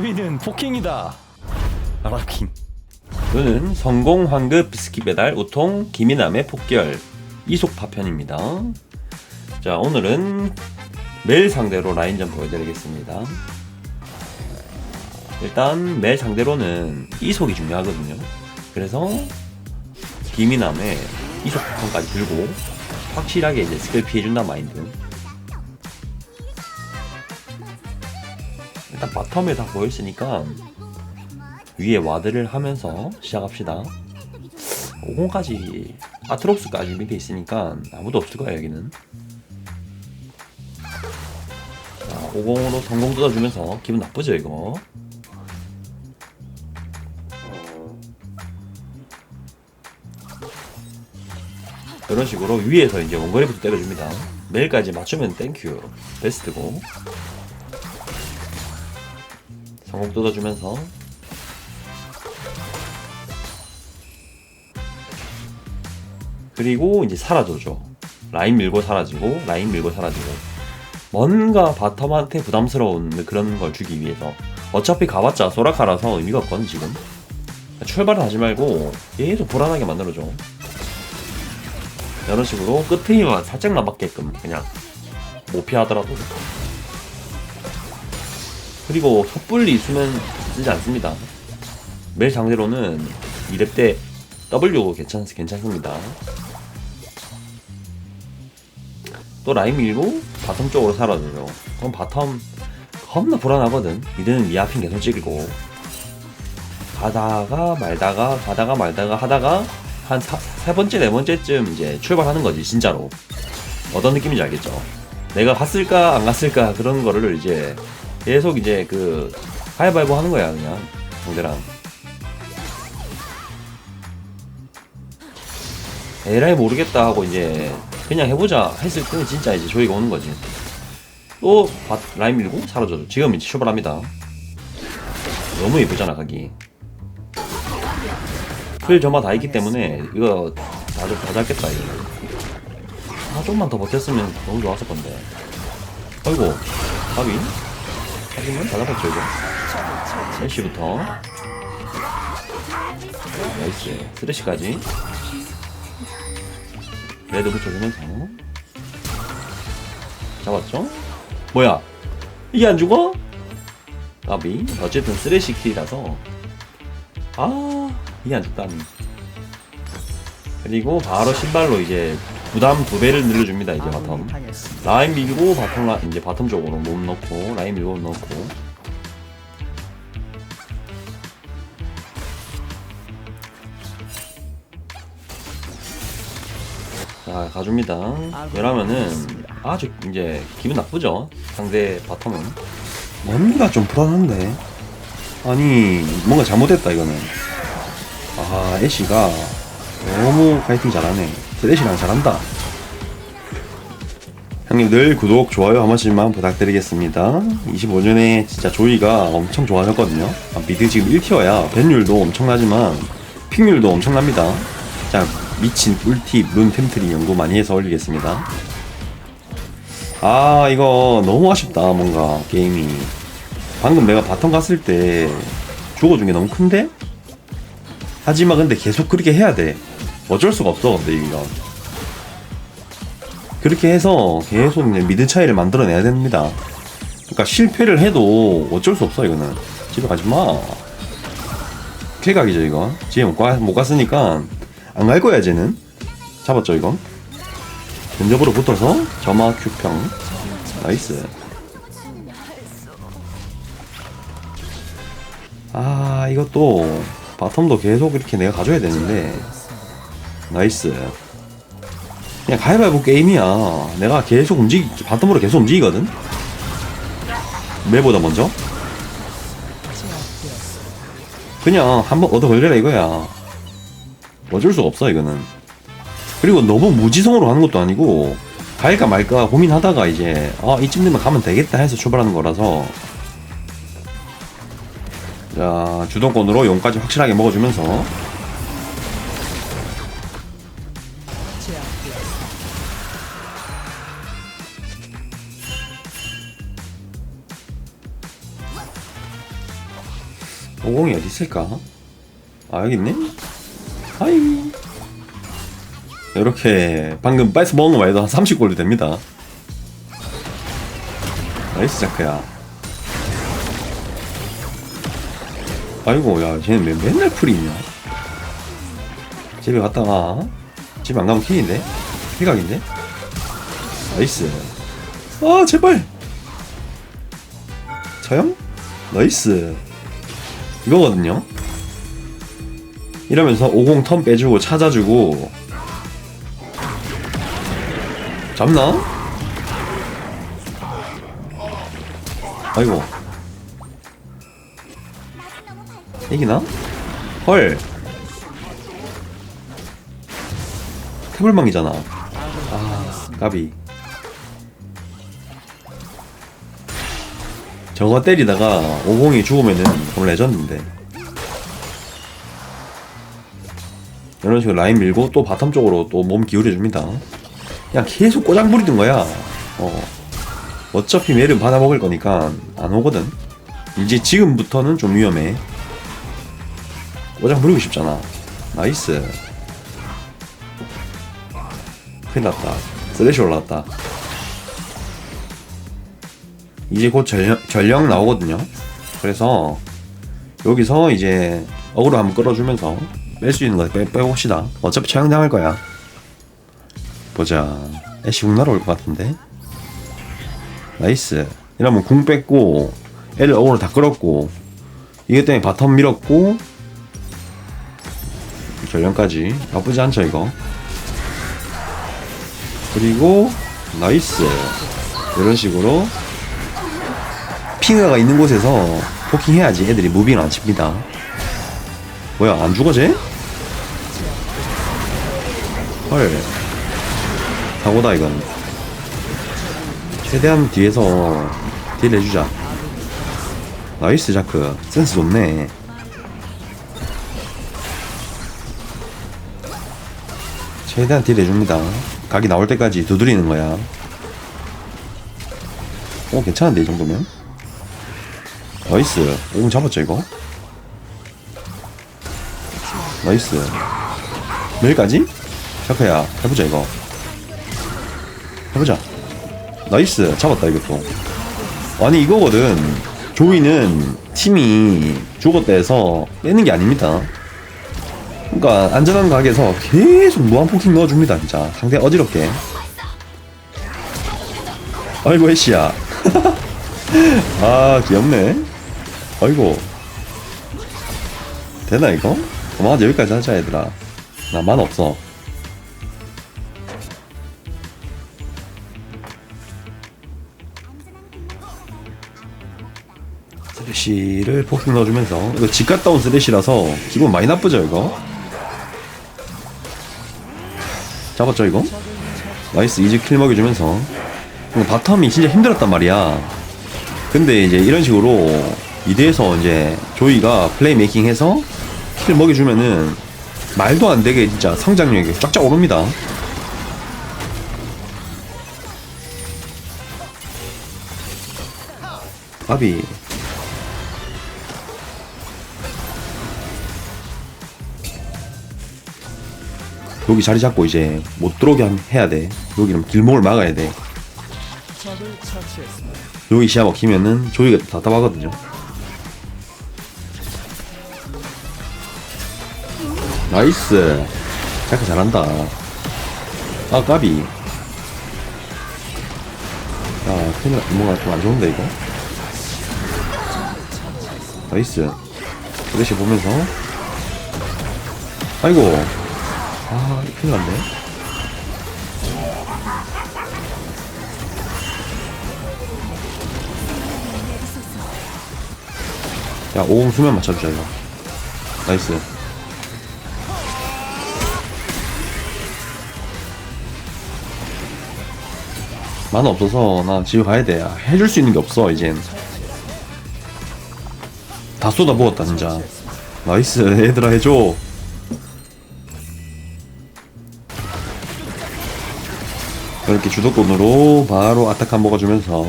주인은 포킹이다. 아라킹. 저는 성공 황급 비스킷 배달 우통 김이남의 폭결 이속 파편입니다. 자 오늘은 멜 상대로 라인전 보여드리겠습니다. 일단 멜 상대로는 이속이 중요하거든요. 그래서 김이남의 이속 파편까지 들고 확실하게 이제 스킬 피해준다 마인드. 일단 바텀에 다 보였으니까 위에 와드를 하면서 시작합시다. 50까지 아트록스까지 밑에 있으니까 아무도 없을 거야 여기는. 자, 50으로 성공 뜯어주면서 기분 나쁘죠 이거. 이런 식으로 위에서 이제 원거리부터 때려줍니다. 매일까지 맞추면 땡큐 베스트고 성공 뜯어주면서. 그리고 이제 사라져죠. 라인 밀고 사라지고 라인 밀고 사라지고. 뭔가 바텀한테 부담스러운 그런 걸 주기 위해서. 어차피 가봤자 소라카라서 의미가 없거든 지금. 출발을 하지 말고 계속 불안하게 만들어줘. 이런 식으로 끝에만 살짝만 맞게끔 그냥 못 피하더라도 그리고 섣불리 수면 쓰지 않습니다 매일 상대로는 2렙 때 W 괜찮, 괜찮습니다. 또 라인 밀고 바텀 쪽으로 사라져요. 그럼 바텀 겁나 불안하거든. 미드는 미아핀 계속 찍고 가다가 말다가 가다가 말다가 하다가 한세 번째 네 번째쯤 이제 출발하는 거지 진짜로 어떤 느낌인지 알겠죠? 내가 갔을까 안 갔을까 그런 거를 이제 계속 이제 그 가위바위보 하는 거야 그냥 상대랑 에라이 모르겠다 하고 이제 그냥 해보자 했을 때는 진짜 이제 조이가 오는 거지. 또 바- 라인 밀고 사라져도 지금 이제 출발합니다. 너무 예쁘잖아 각이. 풀 점화 다 있기 때문에 이거 다, 다 잡겠다 이거. 아 좀만 더 버텼으면 너무 좋았을 건데. 아이고 가비. 하지만 다 잡았죠 이거. 셀시부터. 나이스. 스레시까지. 레드 붙여주면서 잡았죠? 뭐야 이게 안 죽어? 까비 어쨌든 쓰레시 킬이라서 아 이게 안 죽다니 그리고 바로 신발로 이제 부담 두 배를 늘려줍니다 이제 바텀 라인 밀고 바텀 라, 이제 바텀 쪽으로 몸 넣고 라인 밀고 몸 넣고 자 가줍니다 이러면은 아주 이제 기분 나쁘죠 상대 바텀은 뭔가 좀 불안한데. 아니, 뭔가 잘못했다, 이거는. 아, 애쉬가 너무 파이팅 잘하네. 저 애쉬랑 잘한다. 형님 늘 구독, 좋아요 한 번씩만 부탁드리겠습니다. 25년에 진짜 조이가 엄청 좋아졌거든요. 아, 미드 지금 1티어야. 벤율도 엄청나지만 픽률도 엄청납니다. 자, 미친 꿀팁, 룬 템트리 연구 많이 해서 올리겠습니다. 아 이거 너무 아쉽다 뭔가 게임이 방금 내가 바텀 갔을 때 죽어준 게 너무 큰데? 하지만 근데 계속 그렇게 해야 돼 어쩔 수가 없어 근데 이거. 그렇게 해서 계속 이제 미드 차이를 만들어내야 됩니다. 그러니까 실패를 해도 어쩔 수 없어 이거는. 집에 가지마. 쾌각이죠 이거? 집에 못, 가, 못 갔으니까 안 갈 거야 쟤는. 잡았죠 이거? 근접으로 붙어서 점화 큐평. 나이스. 아 이것도 바텀도 계속 이렇게 내가 가져야 되는데 나이스. 그냥 가위바위보 게임이야. 내가 계속 움직이 바텀으로 계속 움직이거든? 매보다 먼저? 그냥 한번 얻어 걸려라 이거야. 어쩔 수가 없어 이거는. 그리고 너무 무지성으로 하는 것도 아니고 갈까 말까 고민하다가 이제 아 이쯤 되면 가면 되겠다 해서 출발하는 거라서. 자 주도권으로 용까지 확실하게 먹어주면서 오공이 어디 있을까? 아 여기 있네. 하이. 이렇게 방금 뺏어 먹은 것만 해도 한 30골드 됩니다. 나이스 자크야. 아이고 야 쟤는 왜 맨날 풀이 있냐? 집에 갔다가 집에 안 가면 킬인데? 킬각인데? 나이스. 아 제발. 저형? 나이스. 이거거든요. 이러면서 50 턴 빼주고 찾아주고 잡나? 아이고 이기나? 헐 태블망이잖아 아 까비 저거 때리다가 50이 죽으면은 오늘 레전드인데. 이런 식으로 라인 밀고 또 바텀 쪽으로 또 몸 기울여줍니다. 그냥 계속 꼬장 부리던 거야. 어. 어차피 매를 받아먹을 거니까 안 오거든. 이제 지금부터는 좀 위험해. 꼬장 부리고 싶잖아. 나이스. 큰일 났다. 쓰레쉬 올라왔다 이제 곧 전령, 전령 나오거든요. 그래서 여기서 이제 어그로 한번 끌어주면서 뺄 수 있는 거 빼, 빼봅시다. 어차피 처형당할 거야. 보자. 애쉬 궁 날아올 것 같은데? 나이스. 이러면 궁 뺐고 애를 어그로 다 끌었고 이게 때문에 바텀 밀었고 전령까지. 나쁘지 않죠 이거. 그리고 나이스. 이런 식으로 핑어가 있는 곳에서 포킹해야지 애들이 무빙을 안 칩니다. 뭐야 안 죽어 쟤? 헐. 사고다 이건. 최대한 뒤에서 딜 해주자. 나이스 자크. 센스 좋네. 최대한 딜 해줍니다. 각이 나올 때까지 두드리는 거야. 오 괜찮은데 이 정도면 나이스 오금 잡았죠 이거? 나이스 여기까지? 샤크야 해보자 이거. 해보자. 나이스 잡았다 이것도. 아니 이거거든. 조이는 팀이 죽었다 해서 빼는 게 아닙니다. 그러니까 안전한 각에서 계속 무한 포킹 넣어줍니다 진짜. 상대 어지럽게. 아이고 해시야. 아 귀엽네 아이고. 되나 이거? 그만 여기까지 하자 얘들아. 나만 없어. 쓰레쉬를 포킹 넣어주면서. 이거 집 갔다 온 쓰레쉬라서 기분 많이 나쁘죠 이거? 잡았죠 이거? 나이스 이즈 킬 먹여주면서. 바텀이 진짜 힘들었단 말이야. 근데 이제 이런 식으로 이대에서 이제 조이가 플레이 메이킹 해서 킬 먹여주면은 말도 안 되게 진짜 성장력이 쫙쫙 오릅니다 바비 여기 자리 잡고 이제 못 들어오게 함- 해야 돼. 여기는 길목을 막아야 돼. 여기 시야 먹히면은 조이가 답답하거든요. 나이스. 자크 잘한다. 아 까비. 아 큰일 나- 뭔가 좀 안 좋은데 이거. 나이스. 플래시 보면서. 아이고. 아, 큰일 났네. 야, 오공 수면 맞춰주자, 이거. 나이스. 만화 없어서 나 집에 가야 돼. 야, 해줄 수 있는 게 없어, 이젠. 다 쏟아 부었다, 진짜. 나이스, 얘들아, 해줘. 이렇게 주도권으로 바로 아타칸 먹어주면서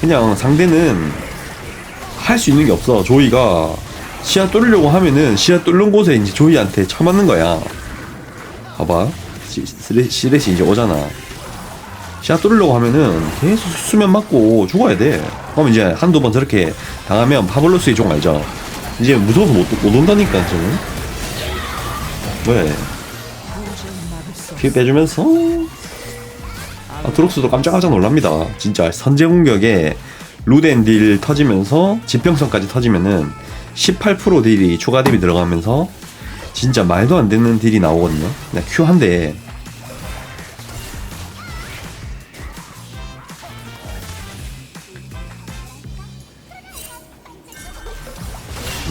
그냥 상대는 할 수 있는 게 없어 조이가 시야 뚫으려고 하면은 시야 뚫는 곳에 이제 조이한테 쳐맞는 거야. 봐봐. 시- 스레- 시렛이 이제 오잖아. 시야 뚫으려고 하면은 계속 수면 맞고 죽어야 돼. 그럼 이제 한두 번 저렇게 당하면 파블로스의 종 알죠? 이제 무서워서 못, 못 온다니까, 지금. 왜? 피 빼주면서. 아, 드록스도 깜짝깜짝 놀랍니다. 진짜 선제 공격에 루덴 딜 터지면서 지평선까지 터지면은 18% 딜이 추가 딜이 들어가면서 진짜 말도 안 되는 딜이 나오거든요. 그냥 큐한 대.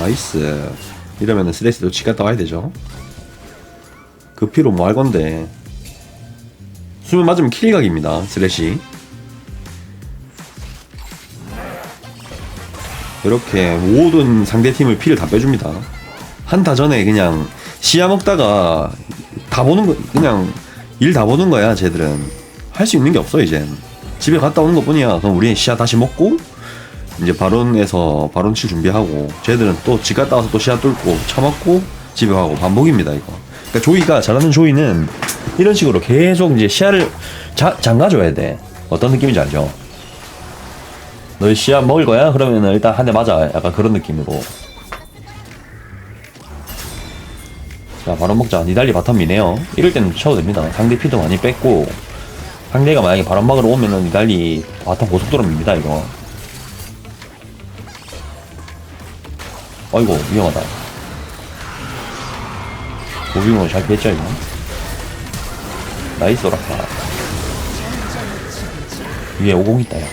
나이스. 이러면은 스레스도 치 갔다 와야 되죠. 그 피로 뭐 할 건데. 수면 맞으면 킬각입니다. 스레시. 이렇게 모든 상대 팀을 피를 다 빼줍니다. 한타 전에 그냥 시야 먹다가 다 보는 거 그냥 일 다 보는 거야. 쟤들은 할 수 있는 게 없어 이젠. 집에 갔다 오는 것 뿐이야. 그럼 우리는 시야 다시 먹고 이제 바론에서 바론 칠 준비하고 쟤들은 또집 갔다 와서 또 시야 뚫고 처먹고 집에 가고 반복입니다 이거. 그러니까 조이가 잘하는 조이는 이런 식으로 계속 이제 시야를 자, 잠가줘야 돼. 어떤 느낌인지 알죠? 너 시야 먹을 거야? 그러면은 일단 한 대 맞아. 약간 그런 느낌으로. 자, 바로 먹자. 니달리 바텀 미네요. 이럴 때는 쳐도 됩니다. 상대 피도 많이 뺐고, 상대가 만약에 바람 막으러 오면은 니달리 바텀 고속도로 밉니다, 이거. 어이구, 위험하다. 무빙으로 잘 피했죠, 이거. 나이스 오라카. 위에 50 있다, 야.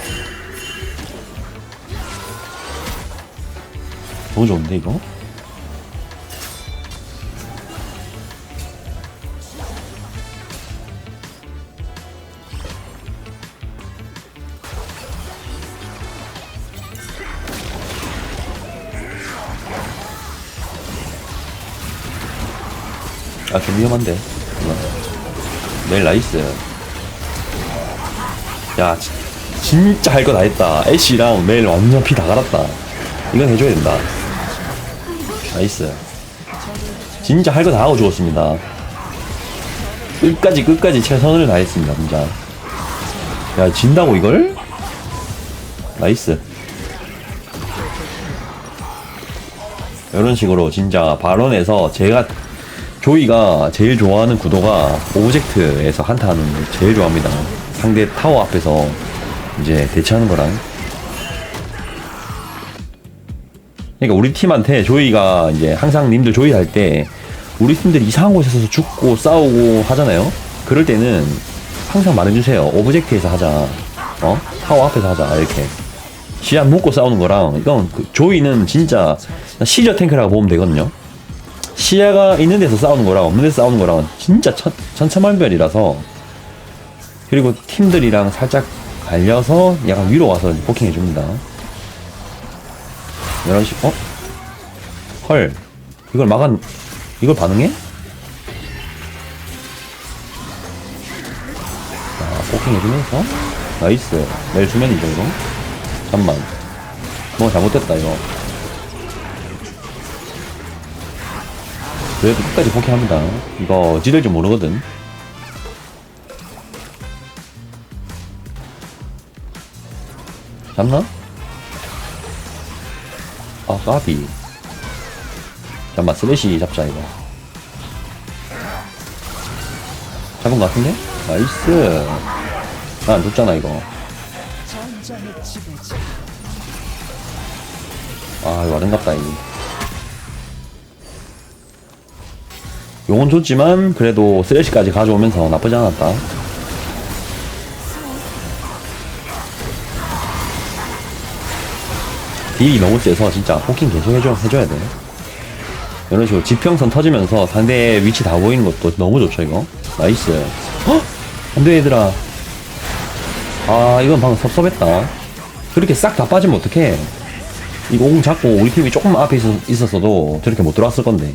너무 좋은데 이거? 아 좀 위험한데. 메일 나이스. 야 지- 진짜 할 거 다 했다. 애쉬랑 메일 완전 피 다 갈았다. 이건 해줘야 된다. 나이스. 진짜 할 거 다 하고 죽었습니다. 끝까지 끝까지 최선을 다했습니다 진짜. 야 진다고 이걸? 나이스. 이런 식으로 진짜 발언에서 제가 조이가 제일 좋아하는 구도가 오브젝트에서 한타하는 걸 제일 좋아합니다 상대 타워 앞에서 이제 대치하는 거랑 그러니까 우리 팀한테 조이가 이제 항상 님들 조이 할 때 우리 팀들 이상한 곳에서 죽고 싸우고 하잖아요. 그럴 때는 항상 말해주세요. 오브젝트에서 하자. 어? 타워 앞에서 하자. 이렇게. 시야 묶고 싸우는 거랑 이건 그 조이는 진짜 시저 탱크라고 보면 되거든요. 시야가 있는 데서 싸우는 거랑 없는 데서 싸우는 거랑 진짜 천, 천차만별이라서 그리고 팀들이랑 살짝 갈려서 약간 위로 와서 포킹해 줍니다. 이런 식, 어? 헐. 이걸 막은, 이걸 반응해? 자, 포킹 해주면서. 나이스. 내일 수면이죠, 이거? 잠만. 뭐 잘못됐다, 이거. 그래도 끝까지 포킹합니다. 이거 지들 줄 모르거든. 잡나? 아, 까비. 잠깐만, 스레시 잡자, 이거. 잡은 것 같은데? 나이스. 나안 줬잖아, 이거. 아, 이거 아름답다, 이. 용은 좋지만, 그래도 스레시까지 가져오면서 나쁘지 않았다. 딜이 너무 세서 진짜 포킹 계속 해줘, 해줘야 돼. 이런 식으로 지평선 터지면서 상대 위치 다 보이는 것도 너무 좋죠, 이거. 나이스. 헉! 안 돼, 얘들아. 아, 이건 방금 섭섭했다. 그렇게 싹 다 빠지면 어떡해. 이거 공 잡고 우리 팀이 조금 앞에 있었, 있었어도 저렇게 못 들어왔을 건데.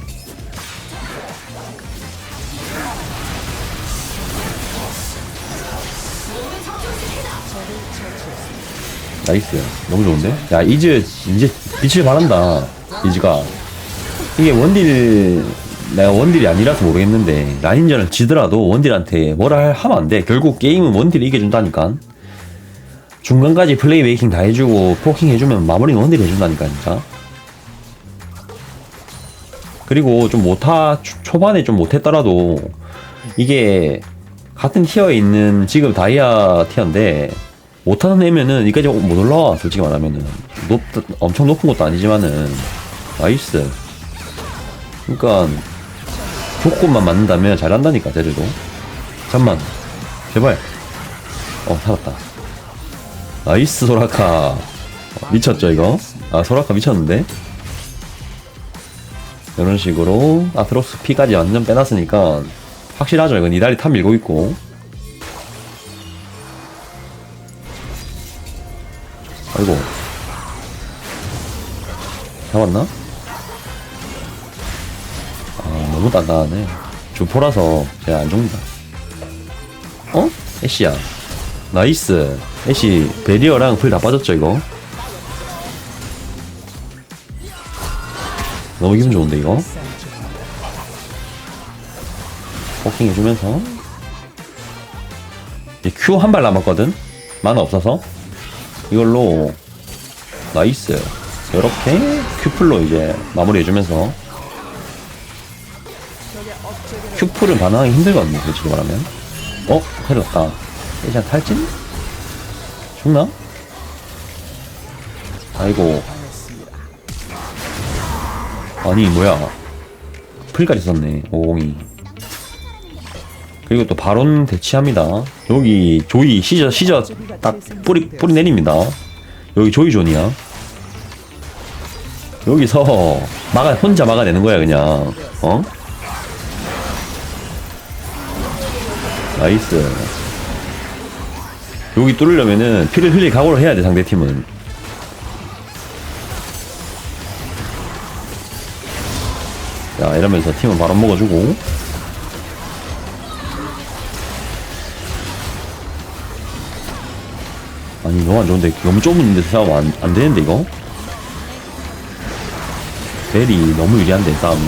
나이스. 너무 좋은데? 야, 이즈, 이제 빛을 발한다. 이즈가. 이게 원딜 내가 원딜이 아니라서 모르겠는데 라인전을 지더라도 원딜한테 뭐라 할- 하면 안 돼. 결국 게임은 원딜이 이겨준다니까. 중간까지 플레이 메이킹 다 해주고 포킹 해주면 마무리는 원딜이 해준다니까 진짜. 그리고 좀 못하 초- 초반에 좀 못했더라도 이게 같은 티어에 있는 지금 다이아 티어인데 못하는 애면은 여기까지 못 올라와 솔직히 말하면은. 높 엄청 높은 것도 아니지만은. 나이스. 그러니까 조건만 맞는다면 잘한다니까 쟤들도. 잠만. 제발. 어 살았다. 나이스 소라카. 어, 미쳤죠 이거? 아 소라카 미쳤는데? 이런 식으로 아트로스 피까지 완전 빼놨으니까 확실하죠. 이거 니달리 탑 밀고 있고 아이고. 잡았나? 아 너무 단단하네. 주포라서 제가 안 죽는다. 어? 애쉬야. 나이스. 애쉬 베리어랑 풀 다 빠졌죠 이거? 너무 기분 좋은데 이거? 포킹 해주면서. 큐 한 발 남았거든? 만화 없어서 이걸로 나이스. 이렇게 큐플로 이제 마무리 해주면서 큐플은 반응하기 힘들거든요 솔직히 말하면. 어? 해렸다. 일단 탈진? 죽나? 아이고. 아니 뭐야. 풀까지 썼네 502 그리고 또 바론 대치합니다 여기 조이 시저 시저 딱 뿌리 뿌리 내립니다. 여기 조이 존이야. 여기서 막아 혼자 막아내는 거야 그냥. 어? 나이스. 여기 뚫으려면은 피를 흘릴 각오를 해야 돼 상대 팀은. 자 이러면서 팀은 바로 먹어주고 아니 너무 안 좋은데 너무 좁은 데서 싸우면 안, 안 되는데 이거? 벨이 너무 유리한데 싸움이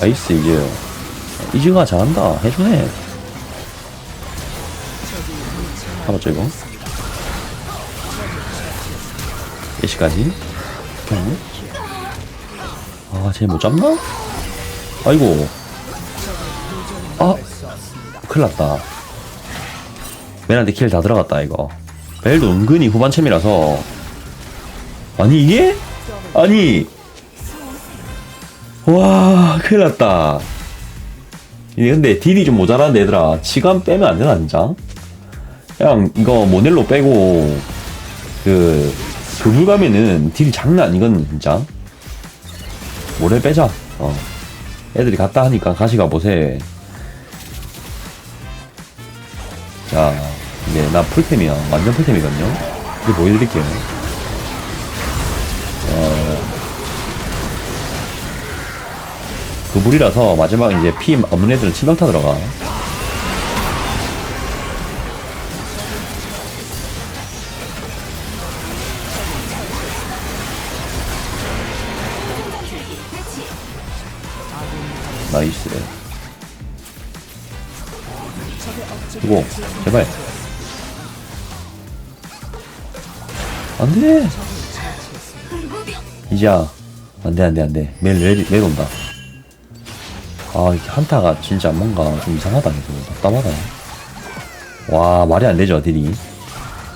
나이스 이제 이즈가 잘한다. 해주네. 잡았죠 이거? 예시까지? 아쟤 못 잡나? 아이고. 아 큰일 났다. 멜한테 킬 다 들어갔다 이거. 벨도 은근히 후반챔이라서. 아니 이게? 아니! 와 큰일 났다. 이게 근데 딜이 좀 모자란데 얘들아. 시간 빼면 안 되나 진짜? 그냥 이거 모넬로 빼고 그 그물 가면은 딜이 장난 아니거든 진짜. 모넬 빼자. 어. 애들이 갔다 하니까 가시 가 보세 자 이제 나 풀템이야 완전 풀템이거든요 이제 보여드릴게요 그 물이라서 마지막 이제 피 없는 애들은 치명타 들어가. 나이스. 이거 제발. 안돼. 이제야 안돼 안돼 안돼 매일 매일 온다. 아, 이게 한타가 진짜 뭔가 좀 이상하다, 이거. 답답하다. 와, 말이 안 되죠, 딜이.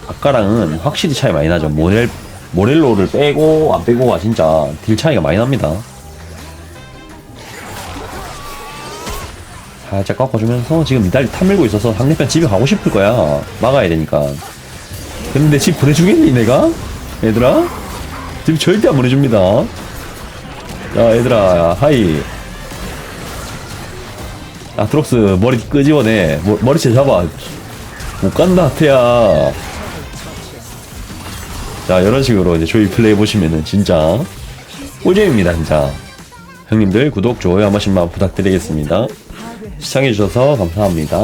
아까랑은 확실히 차이 많이 나죠. 모렐, 모렐로를 빼고, 안 빼고가 진짜 딜 차이가 많이 납니다. 살짝 꺾어주면서 지금 미달리 탐 밀고 있어서 상대편 집에 가고 싶을 거야. 막아야 되니까. 근데 집 보내주겠니, 내가? 얘들아? 집 절대 안 보내줍니다. 야, 얘들아, 하이. 아 트록스 머리 끄집어내 머, 머리채 잡아 못 간다 태야 자 이런 식으로 이제 조이 플레이 보시면은 진짜 꿀잼입니다 진짜 형님들 구독 좋아요 한 번씩만 부탁드리겠습니다 시청해주셔서 감사합니다.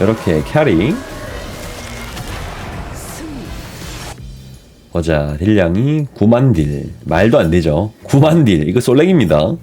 이렇게 캐리. 어자 딜량이 9만 딜. 말도 안 되죠. 9만 딜. 이거 솔랭입니다.